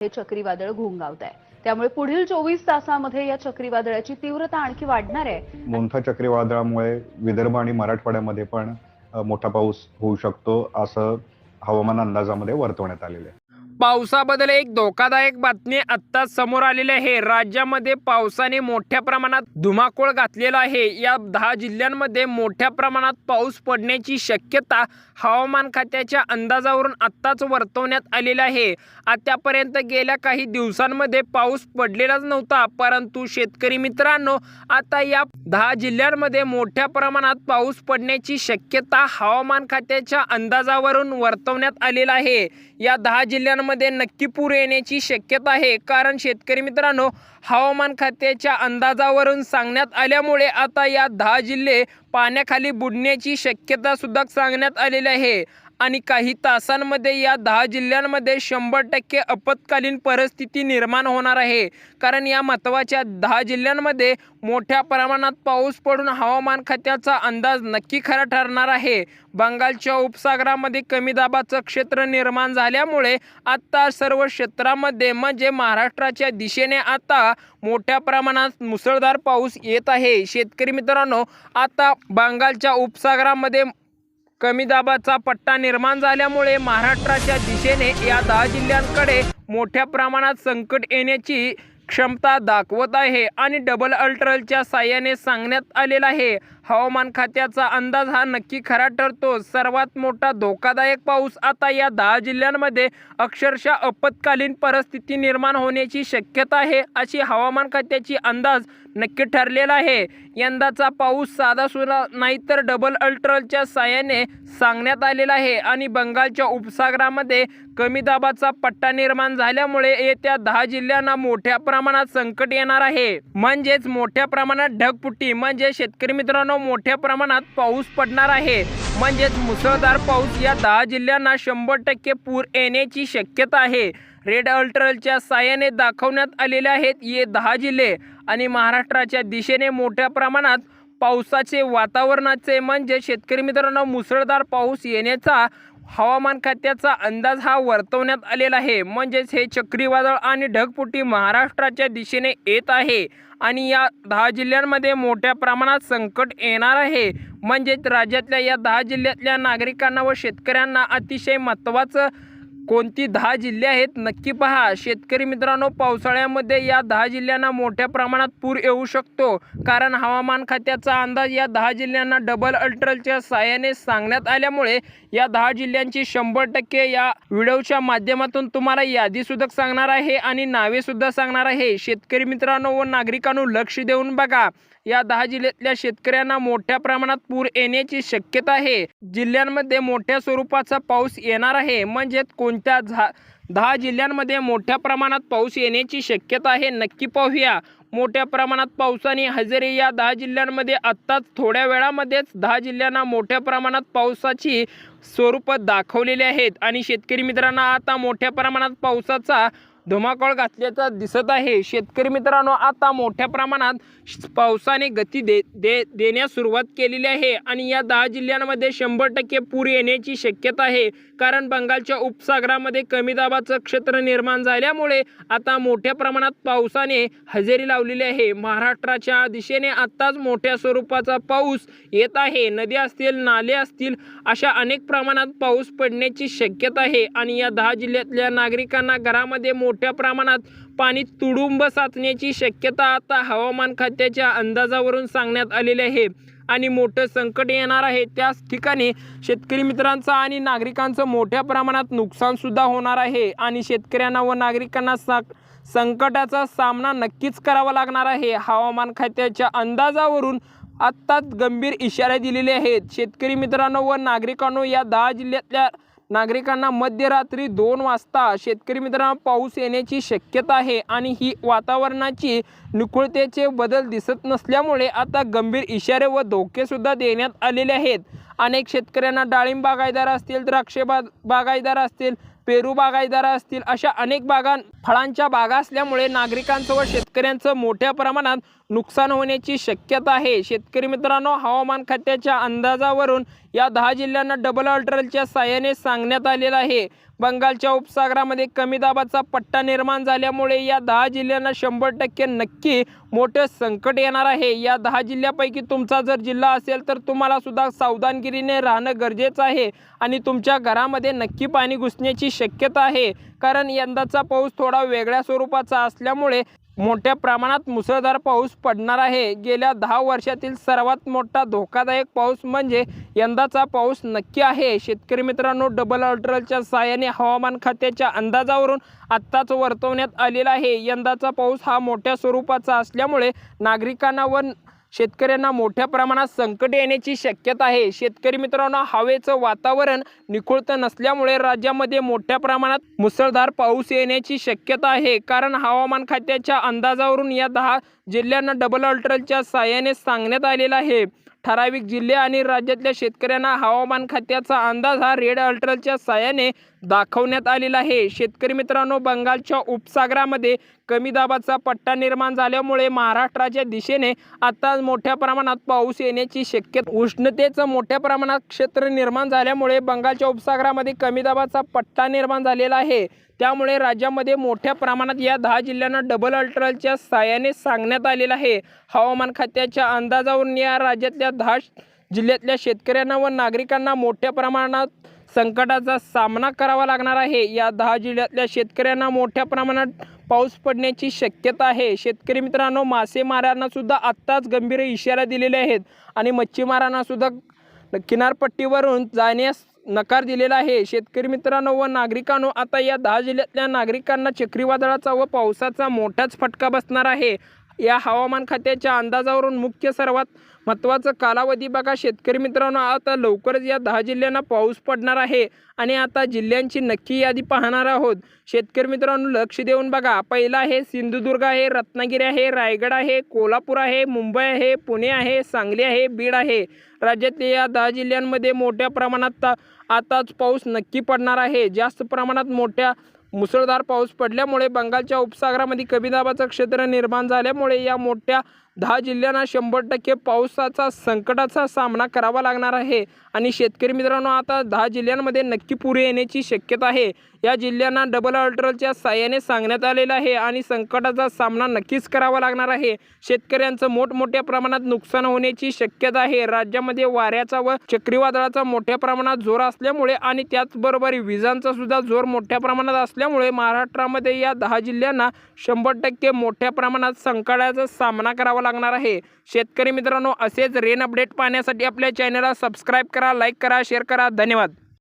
हे चक्रीवादळ घोंगावत आहे. त्यामुळे पुढील चोवीस तासामध्ये या चक्रीवादळाची तीव्रता आणखी वाढणार आहे. मोंथा चक्रीवादळामुळे विदर्भ आणि मराठवाड्यामध्ये पण मोठा पाऊस होऊ शकतो असं हवामान अंदाजामध्ये वर्तवण्यात आलेलं आहे. पावसाबद्दल एक धोकादायक बातमी आत्ता समोर आलेली आहे. राज्यामध्ये पावसाने मोठ्या प्रमाणात धुमाकूळ घातलेला आहे. या दहा जिल्ह्यांमध्ये मोठ्या प्रमाणात पाऊस पडण्याची शक्यता हवामान खात्याच्या अंदाजावरून आत्ताच वर्तवण्यात आलेली आहे. आतापर्यंत गेल्या काही दिवसांमध्ये पाऊस पडलेलाच नव्हता परंतु शेतकरी मित्रांनो आता या दहा जिल्ह्यांमध्ये मोठ्या प्रमाणात पाऊस पडण्याची शक्यता हवामान खात्याच्या अंदाजावरून वर्तवण्यात आलेला आहे. या दहा जिल्ह्यांमध्ये नक्की पूर येण्याची शक्यता आहे. कारण शेतकरी मित्रांनो हवामान खात्याच्या अंदाजावरून सांगण्यात आल्यामुळे आता या दहा जिल्हे पाण्याखाली बुडण्याची शक्यता सुद्धा सांगण्यात आलेली आहे. आणि काही तासांमध्ये या दहा जिल्ह्यांमध्ये शंभर टक्के आपत्कालीन परिस्थिती निर्माण होणार आहे. कारण या महत्त्वाच्या दहा जिल्ह्यांमध्ये मोठ्या प्रमाणात पाऊस पडून हवामान खात्याचा अंदाज नक्की खरा ठरणार आहे. बंगालच्या उपसागरामध्ये कमी दाबाचं क्षेत्र निर्माण झाल्यामुळे आत्ता सर्व क्षेत्रामध्ये म्हणजे महाराष्ट्राच्या दिशेने आता मोठ्या प्रमाणात मुसळधार पाऊस येत आहे. शेतकरी मित्रांनो आता बंगालच्या उपसागरामध्ये कमी दाबाचा पट्टा निर्माण झाल्यामुळे महाराष्ट्राच्या दिशेने या दहा जिल्ह्यांकडे मोठ्या प्रमाणात संकट येण्याची क्षमता दाखवत आहे आणि डबल अल्ट्रलच्या साह्याने सांगण्यात आलेलं आहे. हवामान खात्याचा अंदाज हा नक्की खरा ठरतो. सर्वात मोठा धोकादायक पाऊस आता या दहा जिल्ह्यांमध्ये अक्षरशः आपत्कालीन परिस्थिती निर्माण होण्याची शक्यता आहे अशी हवामान खात्याची अंदाज नक्की ठरलेला आहे. यंदाचा पाऊस साधा नाही तर डबल अल्ट्रलच्या साह्याने सांगण्यात आलेला आहे आणि बंगालच्या उपसागरामध्ये कमी दाबाचा पट्टा निर्माण झाल्यामुळे येत्या दहा जिल्ह्यांना मोठ्या प्रमाणात संकट येणार आहे. म्हणजेच मोठ्या प्रमाणात ढगपुटी म्हणजे शेतकरी मित्रांनो मोठ्या प्रमाणात पाऊस पडणार आहे. म्हणजेच मुसळधार पाऊस या दहा जिल्ह्यांना शंभर टक्के पूर येण्याची शक्यता आहे. रेड अल्ट्रलच्या साह्याने दाखवण्यात आलेले आहेत ये दहा जिल्हे. आणि महाराष्ट्राच्या दिशेने मोठ्या प्रमाणात पावसाचे वातावरणाचे म्हणजे शेतकरी मित्रांनो मुसळधार पाऊस येण्याचा हवामान खात्याचा अंदाज हा वर्तवण्यात आलेला आहे. म्हणजेच हे चक्रीवादळ आणि ढगपुटी महाराष्ट्राच्या दिशेने येत आहे आणि या दहा जिल्ह्यांमध्ये मोठ्या प्रमाणात संकट येणार आहे. म्हणजेच राज्यातल्या या दहा जिल्ह्यातल्या नागरिकांना व शेतकऱ्यांना अतिशय महत्त्वाचं कोणती दहा जिल्हे आहेत नक्की पहा. शेतकरी मित्रांनो पावसाळ्यामध्ये या दहा जिल्ह्यांना मोठ्या प्रमाणात पूर येऊ शकतो. कारण हवामान खात्याचा अंदाज या दहा जिल्ह्यांना डबल अल्ट्रलच्या साह्याने सांगण्यात आल्यामुळे या दहा जिल्ह्यांची शंभर टक्के या व्हिडिओच्या माध्यमातून तुम्हाला यादीसुद्धा सांगणार आहे आणि नावेसुद्धा सांगणार आहे. शेतकरी मित्रांनो व नागरिकांनो लक्ष देऊन बघा. या दहा जिल्ह्यातल्या शेतकऱ्यांना मोठ्या प्रमाणात पूर येण्याची शक्यता आहे. जिल्ह्यांमध्ये मोठ्या स्वरूपाचा पाऊस येणार आहे. म्हणजेच कोण कोणत्या झा दहा जिल्ह्यांमध्ये मोठ्या प्रमाणात पाऊस येण्याची शक्यता आहे? नक्की पाहूया. मोठ्या प्रमाणात पावसाने हजेरी या दहा जिल्ह्यांमध्ये आत्ताच थोड्या वेळामध्येच दहा जिल्ह्यांना मोठ्या प्रमाणात पावसाची स्वरूप दाखवलेली आहेत. आणि शेतकरी मित्रांना आता मोठ्या प्रमाणात पावसाचा धुमाकूळ घातल्याचा दिसत आहे. शेतकरी मित्रांनो आता मोठ्या प्रमाणात श- पावसाने गती दे दे देण्यास सुरुवात केलेली आहे. आणि या दहा जिल्ह्यांमध्ये शंभर टक्के पूर येण्याची शक्यता आहे. कारण बंगालच्या उपसागरामध्ये कमी दाबाचं क्षेत्र निर्माण झाल्यामुळे आता मोठ्या प्रमाणात पावसाने हजेरी लावलेली आहे. महाराष्ट्राच्या दिशेने आत्ताच मोठ्या स्वरूपाचा पाऊस येत आहे. नदी असतील नाले असतील अशा अनेक प्रमाणात पाऊस पडण्याची शक्यता आहे. आणि या दहा जिल्ह्यातल्या नागरिकांना घरामध्ये मोठ्या प्रमाणात पाणी तुडुंब साचण्याची शक्यता आता हवामान खात्याच्या अंदाजावरून सांगण्यात आलेली आहे. आणि मोठं संकट येणार आहे. त्याच ठिकाणी शेतकरी मित्रांचं आणि नागरिकांचं मोठ्या प्रमाणात नुकसानसुद्धा होणार आहे. आणि शेतकऱ्यांना व नागरिकांना सा संकटाचा सामना नक्कीच करावा लागणार आहे. हवामान खात्याच्या अंदाजावरून आत्ताच गंभीर इशारे दिलेले आहेत. शेतकरी मित्रांनो व नागरिकांनो या दहा जिल्ह्यातल्या नागरिकांना मध्यरात्री दोन वाजता शेतकरी मित्रांना पाऊस येण्याची शक्यता आहे आणि ही वातावरणाची निकुळतेचे बदल दिसत नसल्यामुळे आता गंभीर इशारे व धोकेसुद्धा देण्यात आलेले आहेत. अनेक शेतकऱ्यांना डाळिंब बागायदार असतील द्राक्षे बा बागायदार असतील पेरू बागायदार असतील अशा अनेक बागा फळांच्या बागा असल्यामुळे नागरिकांचं व शेतकऱ्यांचं मोठ्या प्रमाणात नुकसान होण्याची शक्यता आहे. शेतकरी मित्रांनो हवामान खात्याच्या अंदाजावरून या दहा जिल्ह्यांना डबल अल्ट्रलच्या साह्याने सांगण्यात आलेलं आहे. बंगालच्या उपसागरामध्ये कमी दाबाचा पट्टा निर्माण झाल्यामुळे या दहा जिल्ह्यांना शंभर टक्के नक्की मोठं संकट येणार आहे. या दहा जिल्ह्यापैकी तुमचा जर जिल्हा असेल तर तुम्हाला सुद्धा सावधानगिरीने राहणं गरजेचं आहे आणि तुमच्या घरामध्ये नक्की पाणी घुसण्याची शक्यता आहे. कारण यंदाचा पाऊस थोडा वेगळ्या स्वरूपाचा असल्यामुळे मोठ्या प्रमाणात मुसळधार पाऊस पडणार आहे. गेल्या दहा वर्षातील सर्वात मोठा धोकादायक पाऊस म्हणजे यंदाचा पाऊस नक्की आहे. शेतकरी मित्रांनो डबल अल्ट्रलच्या सहाय्याने हवामान खात्याच्या अंदाजावरून आत्ताच वर्तवण्यात आलेला आहे. यंदाचा पाऊस हा मोठ्या स्वरूपाचा असल्यामुळे नागरिकांना व शेतकऱ्यांना मोठ्या प्रमाणात संकट येण्याची शक्यता आहे. शेतकरी मित्रांनो हवेचं वातावरण निखुळतं नसल्यामुळे राज्यामध्ये मोठ्या प्रमाणात मुसळधार पाऊस येण्याची शक्यता आहे. कारण हवामान खात्याच्या अंदाजावरून या दहा जिल्ह्यांना डबल अल्ट्रलच्या साहाय्याने सांगण्यात आलेलं आहे. ठराविक जिल्हे आणि राज्यातल्या शेतकऱ्यांना हवामान खात्याचा अंदाज हा रेड अल्ट्रलच्या साहाय्याने दाखवण्यात आलेला आहे. शेतकरी मित्रांनो बंगालच्या उपसागरामध्ये कमी दाबाचा पट्टा निर्माण झाल्यामुळे महाराष्ट्राच्या दिशेने आता मोठ्या प्रमाणात पाऊस येण्याची शक्यता उष्णतेचं मोठ्या प्रमाणात क्षेत्र निर्माण झाल्यामुळे बंगालच्या उपसागरामध्ये कमी दाबाचा पट्टा निर्माण झालेला आहे. त्यामुळे राज्यामध्ये मोठ्या प्रमाणात या दहा जिल्ह्यांना डबल अल्ट्रलच्या साहाय्याने सांगण्यात आलेलं आहे. हवामान खात्याच्या अंदाजावरून या राज्यातल्या दहा जिल्ह्यातल्या शेतकऱ्यांना व नागरिकांना मोठ्या प्रमाणात संकटाचा सामना करावा लागणार आहे. या दहा जिल्ह्यातल्या शेतकऱ्यांना मोठ्या प्रमाणात पाऊस पडण्याची शक्यता आहे. शेतकरी मित्रांनो मासेमारांना सुद्धा आत्ताच गंभीर इशारा दिलेले आहेत. आणि मच्छीमारांना सुद्धा किनारपट्टीवरून जाण्यास नकार दिलेला आहे. शेतकरी मित्रांनो व नागरिकांनो आता या दहा जिल्ह्यातल्या नागरिकांना चक्रीवादळाचा व पावसाचा मोठाच फटका बसणार आहे. या हवामान खात्याच्या अंदाजावरून मुख्य सर्वात महत्त्वाचा कालावधी बघा. शेतकरी मित्रांनो आता लवकरच या दहा जिल्ह्यांना पाऊस पडणार आहे आणि आता जिल्ह्यांची नक्की यादी पाहणार आहोत. शेतकरी मित्रांनो लक्ष देऊन बघा. पहिला आहे सिंधुदुर्ग आहे रत्नागिरी आहे रायगड आहे कोल्हापूर आहे मुंबई आहे पुणे आहे सांगली आहे बीड आहे. राज्यातल्या या दहा जिल्ह्यांमध्ये मोठ्या प्रमाणात आताच पाऊस नक्की पडणार आहे. जास्त प्रमाणात मोठ्या मुसळधार पाऊस पडल्यामुळे बंगालच्या उपसागरामध्ये कमी दाबाचं क्षेत्र निर्माण झाल्यामुळे या मोठ्या दहा जिल्ह्यांना शंभर टक्के पावसाचा संकटाचा सामना करावा लागणार आहे. आणि शेतकरी मित्रांनो आता दहा जिल्ह्यांमध्ये नक्की पुरे येण्याची शक्यता आहे. या जिल्ह्यांना डबल अल्ट्रलच्या साह्याने सांगण्यात आलेलं आहे आणि संकटाचा सामना नक्कीच करावा लागणार आहे. शेतकऱ्यांचं मोठमोठ्या प्रमाणात नुकसान होण्याची शक्यता आहे. राज्यामध्ये वाऱ्याचा व चक्रीवादळाचा मोठ्या प्रमाणात जोर असल्यामुळे आणि त्याचबरोबर विजांचा सुद्धा जोर मोठ्या प्रमाणात असल्यामुळे महाराष्ट्रामध्ये या दहा जिल्ह्यांना शंभर टक्के मोठ्या प्रमाणात संकटाचा सामना करावा लागणार आहे. शेतकरी मित्रांनो असेच रेन अपडेट पाहण्यासाठी आपल्या चॅनलला सबस्क्राईब करा लाईक करा शेअर करा. धन्यवाद.